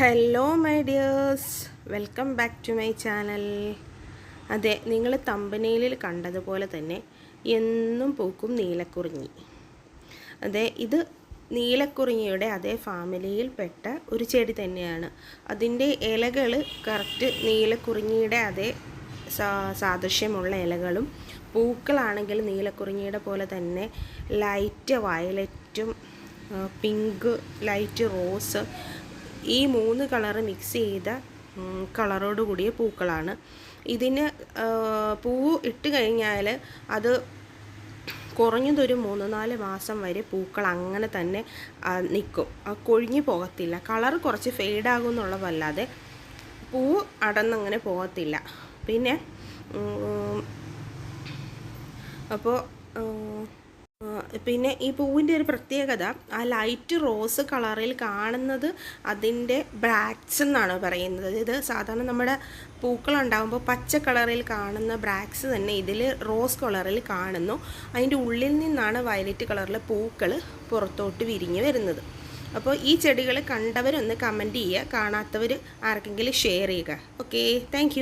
Hello my dears welcome back to my channel അതെ നിങ്ങൾ തമ്പനയിലിൽ കണ്ടതുപോലെ തന്നെ എന്നും പൂക്കും നീലക്കുറിഞ്ഞി. അതെ ഇത് നീലക്കുറിഞ്ഞിയുടെ അതേ ഫാമിലിയിൽപ്പെട്ട ഒരു ചെടി തന്നെയാണ്. അതിന്റെ ഇലകൾ കറക്റ്റ് നീലക്കുറിഞ്ഞിയുടെ അതേ സാദൃശ്യമുള്ള ഇലകളും പൂക്കളാണെങ്കിൽ നീലക്കുറിഞ്ഞിയുടെ പോലെ തന്നെ ലൈറ്റ് വയലറ്റും പിങ്ക് ലൈറ്റ് റോസ് ഈ മൂന്ന് കളറ് മിക്സ് ചെയ്ത കളറോട് കൂടിയ പൂക്കളാണ്. ഇതിന് പൂവ് ഇട്ട് കഴിഞ്ഞാൽ അത് കുറഞ്ഞതൊരു മൂന്ന് നാല് മാസം വരെ പൂക്കൾ അങ്ങനെ തന്നെ നിൽക്കും കൊഴിഞ്ഞു പോകത്തില്ല. കളർ കുറച്ച് ഫെയ്ഡാകും എന്നുള്ളതല്ലാതെ പൂവ് അടന്നങ്ങനെ പോകത്തില്ല. പിന്നെ അപ്പോൾ പിന്നെ ഈ പൂവിന്റെ ഒരു പ്രത്യേകത ആ ലൈറ്റ് റോസ് കളറിൽ കാണുന്നത് അതിന്റെ ബ്രാക്സ് എന്നാണ് പറയുന്നത്. ഇത് സാധാരണ നമ്മുടെ പൂക്കളുണ്ടാകുമ്പോൾ പച്ച കളറിൽ കാണുന്ന ബ്രാക്സ് തന്നെ ഇതിൽ റോസ് കളറിൽ കാണുന്നു. അതിന്റെ ഉള്ളിൽ നിന്നാണ് വയലറ്റ് കളറിലെ പൂക്കൾ പുറത്തോട്ട് വിരിഞ്ഞ് വരുന്നത്. അപ്പോൾ ഈ ചെടികൾ കണ്ടവരൊന്ന് കമന്റ് ചെയ്യുക. കാണാത്തവർ ആർക്കെങ്കിലും ഷെയർ ചെയ്യുക. Okay thank